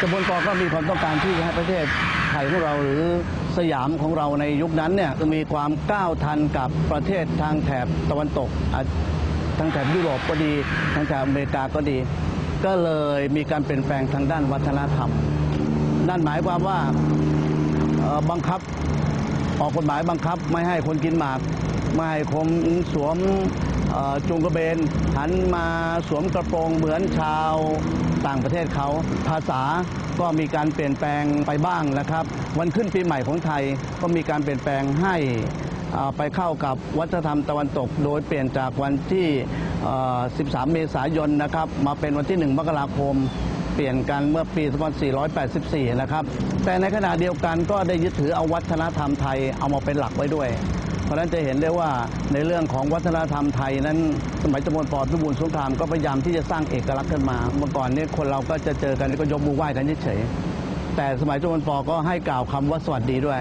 จำนวนปอก็มีความต้องการที่จะให้ประเทศไทยของเราหรือสยามของเราในยุคนั้นเนี่ยจะมีความก้าวทันกับประเทศทางแถบตะวันตกทางแถบยุโรปก็ดีทางแถบอเมริกาก็ดี ก็เลยมีการเปลี่ยนแปลงทางด้านวัฒนธรรม นั่นหมายความว่าบังคับออกกฎหมายบังคับ ไม่ให้คนกินหมาก ไม่ให้คนสวม จุงกระเบนหันมาสวมกระโปรงเหมือนชาวต่างประเทศเขา ภาษาก็มีการเปลี่ยนแปลงไปบ้างนะครับ วันขึ้นปีใหม่ของไทยก็มีการเปลี่ยนแปลงให้ไปเข้ากับวัฒนธรรมตะวันตก โดยเปลี่ยนจากวันที่ 13 เมษายนนะครับ มาเป็นวันที่ 1 มกราคม เปลี่ยนกันเมื่อปี 2484 นะครับ แต่ในขณะเดียวกันก็ได้ยึดถือเอาวัฒนธรรมไทยเอามาเป็นหลักไว้ด้วย เพราะฉะนั้นจะเห็นได้ว่าในเรื่องของวัฒนธรรมไทยนั้นสมัยจำนวนปอพิบูลสงครามก็พยายามที่จะสร้างเอกลักษณ์ขึ้นมาเมื่อก่อนนี้คนเราก็จะเจอกันก็ยกมือไหว้กันเฉยแต่สมัยจำนวนปอก็ให้กล่าวคำว่าสวัสดีด้วย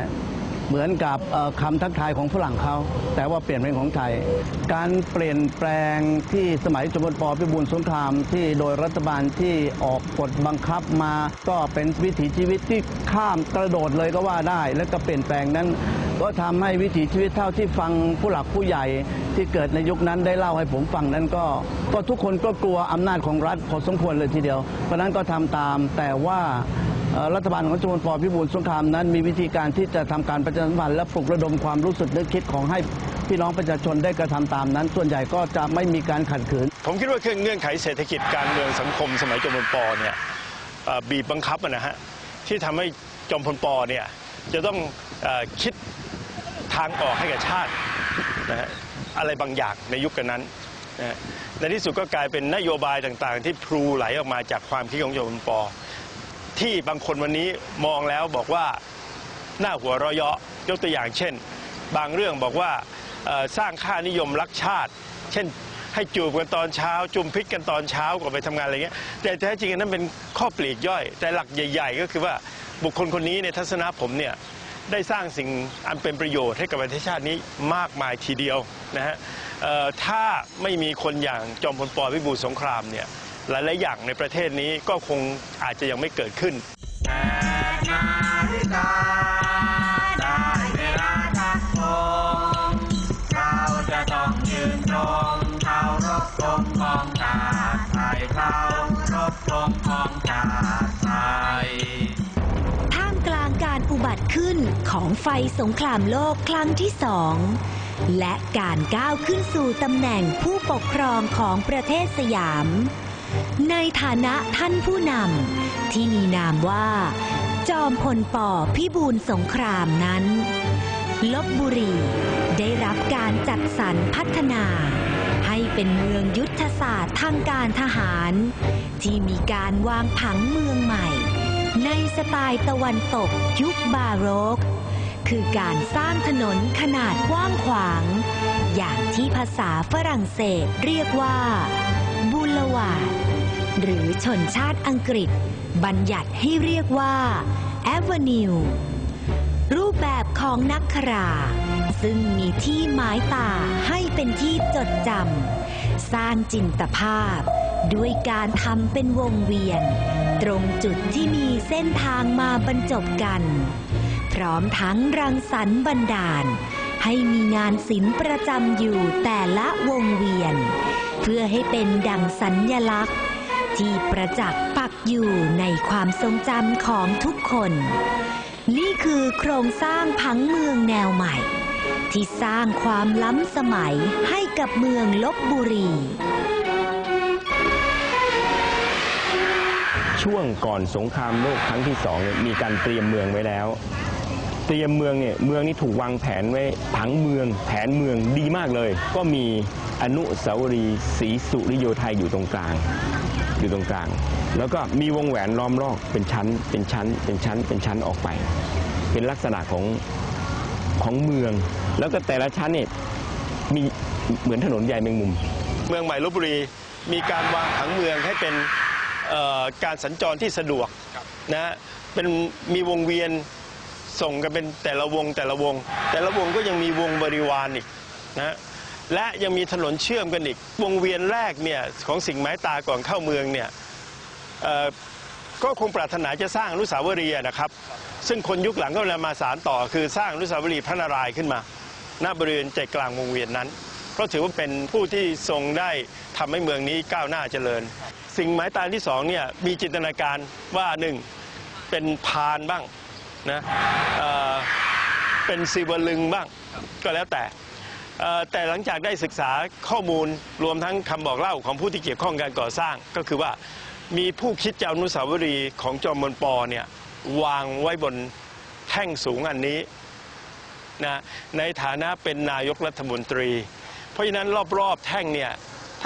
เหมือนกับเอ่อคำทักทายของฝรั่งเขาแต่ว่าเปลี่ยนเป็นของไทย การเปลี่ยนแปลงที่สมัยจมพลปพิบูลสงครามที่โดยรัฐบาลที่ออกกฎบังคับมา ก็เป็นวิถีชีวิตที่ข้ามกระโดดเลยก็ว่าได้ และก็เปลี่ยนแปลงนั้น ก็ทำให้วิถีชีวิตเท่าที่ฟังผู้หลักผู้ใหญ่ที่เกิดในยุคนั้นได้เล่าให้ผมฟังนั้นก็ ก็ทุกคนก็กลัวอำนาจของรัฐพอสมควรเลยทีเดียว เพราะนั้นก็ทำตามแต่ว่ารัฐบาลของจมพลปพิบูลสงครามนั้นมีวิธีการที่จะทำการประชาสัมพันธ์และปลุกระดมความรู้สึกนึกคิดของให้พี่น้องประชาชนได้กระทำตามนั้น ส่วนใหญ่ก็จะไม่มีการขัดขืน ผมคิดว่าเครื่องเงื่อนไขเศรษฐกิจการเมืองสังคมสมัยจอมพลปอเนี่ยบีบบังคับนะฮะที่ทำให้จอมพลปอเนี่ยจะต้องอคิด ทางออกให้กับชาตินะฮะอะไรบางอย่างในยุคนั้นนะฮะในที่สุดก็กลายเป็นนโยบายต่างๆ ที่พลูไหลออกมาจากความคิดของจอมพลปที่บางคนวันนี้มองแล้วบอกว่าหน้าหัวเราะเยาะยกตัวอย่างเช่น บางเรื่องบอกว่าสร้างค่านิยมรักชาติ เช่นให้จูบกันตอนเช้า จุ่มพิษกันตอนเช้าก่อนไปทำงานอะไรเงี้ยแต่แท้จริงนนั้นเป็นข้อปลีกย่อย แต่หลักใหญ่ ๆ ก็คือว่าบุคคลคนนี้ในทัศนะผมเนี่ย ได้สร้างสิ่งอันเป็นประโยชน์ให้กับประเทศชาตินี้มากมายทีเดียวนะฮะถ้าไม่มีคนอย่างจอมพลปพิบูลสงครามเนี่ยหลายๆอย่างในประเทศนี้ก็คงอาจจะยังไม่เกิดขึ้นราจะต้องยืนตรงเคารพธงของชาติไทยเคารพธงของชาติ บัติขึ้นของไฟสงครามโลกครั้งที่สองและการก้าวขึ้นสู่ตำแหน่งผู้ปกครองของประเทศสยาม ในฐานะท่านผู้นำที่มีนามว่า จอมพลปอพิบูลสงครามนั้น ลบบุรีได้รับการจัดสรรพัฒนา ให้เป็นเมืองยุทธศาสตร์ทางการทหาร ที่มีการวางผังเมืองใหม่ ในสไตล์ตะวันตกยุคบาโรก คือการสร้างถนนขนาดกว้างขวาง อย่างที่ภาษาฝรั่งเศสเรียกว่าบูลวาดหรือชนชาติอังกฤษ บัญญัติให้เรียกว่าแอเวนิวรูปแบบของนักขรา ซึ่งมีที่หมายตาให้เป็นที่จดจำสร้างจินตภาพ ด้วยการทำเป็นวงเวียน ตรงจุดที่มีเส้นทางมาบรรจบกัน พร้อมทั้งรังสรรค์บันดาล ให้มีงานศิลป์ประจำอยู่แต่ละวงเวียน เพื่อให้เป็นดังสัญญลักษณ์ ที่ประจักษ์ปักอยู่ในความทรงจำของทุกคน นี่คือโครงสร้างผังเมืองแนวใหม่ ที่สร้างความล้ำสมัยให้กับเมืองลบบุรี ช่วงก่อนสงครามโลกครั้งที่สองเนี่ยมีการเตรียมเมืองไว้แล้ว เตรียมเมืองเนี่ยเมืองนี้ถูกวางแผนไว้ผังเมือง แผนเมืองดีมากเลย ก็มีอนุสาวรีย์ศรีสุริโยไทยอยู่ตรงกลาง อยู่ตรงกลาง แล้วก็มีวงแหวนล้อมรอบเป็นชั้น เป็นชั้น เป็นชั้น เป็นชั้นออกไป เป็นลักษณะของของเมือง แล้วก็แต่ละชั้นเนี่ยมีเหมือนถนนใหญ่แมงมุม เมืองใหม่ลบบุรีมีการวางผังเมืองให้เป็น การสัญจรที่สะดวกนะฮะเป็นมีวงเวียนส่งกันเป็นแต่ละวงแต่ละวง แต่ละวงก็ยังมีวงบริวารอีกนะฮะและยังมีถนนเชื่อมกันอีก วงเวียนแรกเนี่ยของสิ่งไม้ตาก่อนเข้าเมืองเนี่ยเอ่อก็คงปรารถนาจะสร้างอนุสาวรีย์อะนะครับ ซึ่งคนยุคหลังก็เลยมาสารต่อ คือสร้างอนุสาวรีย์พระนารายณ์ขึ้นมาณบริเวณใจกลางวงเวียนนั้น เพราะถือว่าเป็นผู้ที่ทรงได้ทำให้เมืองนี้ก้าวหน้าเจริญ สิ่งหมายตาที่สองเนี่ยมีจินตนาการว่าหนึ่งเป็นพานบ้างนะเเป็นศิวลึงบ้างก็แล้วแต่ แต่หลังจากได้ศึกษาข้อมูลรวมทั้งคำบอกเล่าของผู้ที่เกี่ยวข้องการก่อสร้าง ก็คือว่ามีผู้คิดจะอานุสาวรีย์ของจอมพลปเนี่ยวางไว้บนแท่งสูงอันนี้นะในฐานะเป็นนายกรัฐมนตรี เพราะฉะนั้นรอบๆแท่งเนี่ย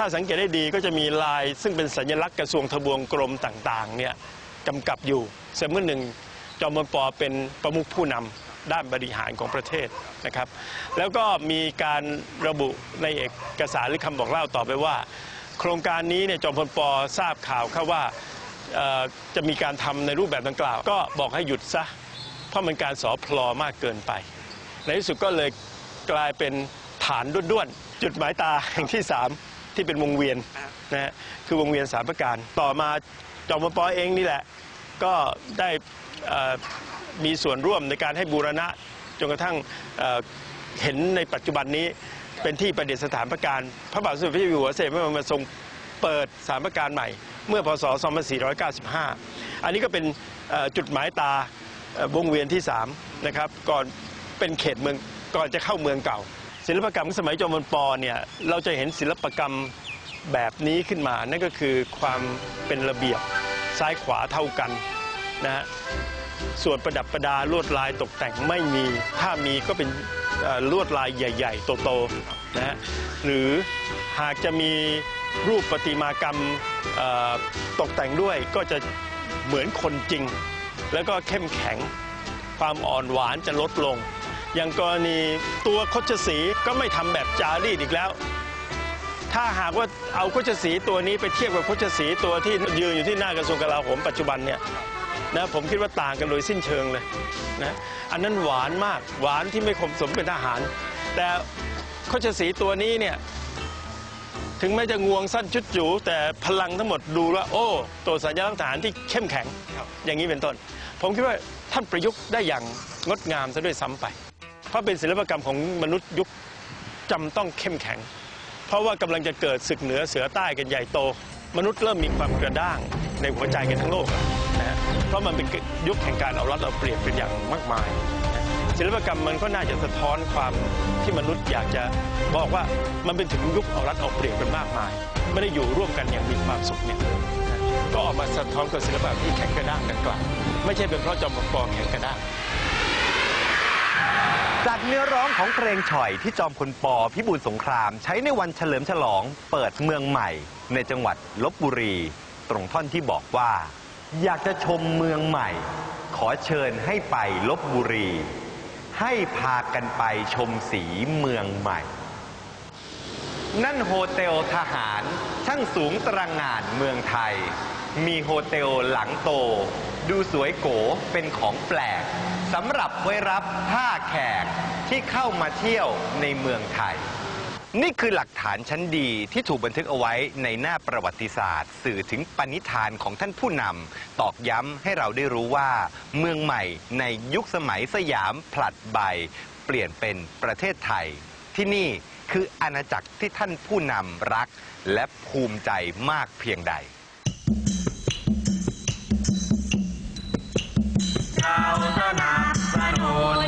ถ้าสังเกตได้ดีก็จะมีลาย ซึ่งเป็นสัญลักษณ์กระทรวงทบวงกรมต่างๆเนี่ยกำกับอยู่เสมือนหนึ่งจอมพลปเป็นประมุขผู้นำด้านบริหารของประเทศนะครับ แล้วก็มีการระบุในเอกสารหรือคำบอกเล่าต่อไปว่า โครงการนี้เนี่ยจอมพลปทราบข่าวเข้าว่าจะมีการทำในรูปแบบดังกล่าว ก็บอกให้หยุดซะเพราะมันการสอพลอมากเกินไป ในที่สุดก็เลยกลายเป็นฐานด้วนๆจุดหมายตาแห่งที่ 3 ที่เป็นวงเวียนนะฮะคือวงเวียนสามประการ ต่อมาจอมพลปเองนี่แหละก็ได้เอ่อมีส่วนร่วมในการให้บูรณะจนกระทั่งเอ่อเห็นในปัจจุบันนี้เป็นที่ประดิษฐานประการพระบาทสมเด็จพระเจ้าอยู่หัวเสด็จพระบรมทรงเปิดสามประการใหม่ เมื่อพศ 2495 อันนี้ก็เป็นเอ่อจุดหมายตาเอ่อวงเวียนที่3นะครับก่อนเป็นเขตเมืองก่อนจะเข้าเมืองเก่า ศิลปกรรมสมัยจอมพลปเนี่ยเราจะเห็นศิลปกรรมแบบนี้ขึ้นมา นั่นก็คือความเป็นระเบียบซ้ายขวาเท่ากันนะฮะส่วนประดับประดาลวดลายตกแต่งไม่มี ถ้ามีก็เป็นลวดลายใหญ่ ๆ โตๆนะฮะหรือหากจะมีรูปประติมากรรมตกแต่งด้วยก็จะเหมือนคนจริง แล้วก็เข้มแข็งความอ่อนหวานจะลดลง อย่างกรณีตัวคชสีก็ไม่ทำแบบจารีตอีกแล้ว ถ้าหากว่าเอาโคชสีตัวนี้ไปเทียบกับโคชสีตัวที่ยืนอยู่ที่หน้ากระทรวงกลาโหมปัจจุบันเนี่ยนะผมคิดว่าต่างกันโดยสิ้นเชิงเลยนะอันนั้นหวานมากหวานที่ไม่คมสมเป็นทหาร แต่โคชสีตัวนี้เนี่ยถึงแม้จะงวงสั้นชุดจูแต่พลังทั้งหมดดูว่า โอ้ ตัวสัญลักษณ์ทหารที่เข้มแข็ง อย่างนี้เป็นต้น ผมคิดว่าท่านประยุกต์ได้อย่างงดงามซะด้วยซ้ำไป เพราะเป็นศิลปกรรมของมนุษย์ยุคจำต้องเข้มแข็ง เพราะว่ากำลังจะเกิดศึกเหนือเสือใต้กันใหญ่โต มนุษย์เริ่มมีความกระด้างในหัวใจกันทั้งโลกนะฮะเพราะมันเป็นยุคแห่งการเอารัดเอาเปรียบเป็นอย่างมากมายนะศิลปกรรมมันก็น่าจะสะท้อนความที่มนุษย์อยากจะบอกว่ามันเป็นถึงยุคเอารัดเอาเปรียบกันมากมาย ไม่ได้อยู่ร่วมกันอย่างมีความสุขเนี่ยก็ออกมาสะท้อนกับศิลปะที่แข็งกระด้างดังกล่าวไม่ใช่เป็นเพราะจอมพลปแข็งกระด้าง จากเนื้อร้องของเพลงฉ่อยที่จอมพลปพิบูลสงคราม ใช้ในวันเฉลิมฉลองเปิดเมืองใหม่ ในจังหวัดลบบุรี ตรงท่อนที่บอกว่า อยากจะชมเมืองใหม่ ขอเชิญให้ไปลบบุรี ให้พากันไปชมสีเมืองใหม่ นั่นโฮเทลทหารช่างสูงตระหง่านเมืองไทย มีโฮเทลหลังโต ดูสวยโกเป็นของแปลก สำหรับไว้รับท่าแขกที่เข้ามาเที่ยวในเมืองไทย นี่คือหลักฐานชั้นดีที่ถูกบันทึกเอาไว้ในหน้าประวัติศาสตร์ สื่อถึงปณิธานของท่านผู้นำตอกย้ำให้เราได้รู้ว่า เมืองใหม่ในยุคสมัยสยามผลัดใบ เปลี่ยนเป็นประเทศไทย ที่นี่คืออาณาจักรที่ท่านผู้นำรัก และภูมิใจมากเพียงใดเรา สนุ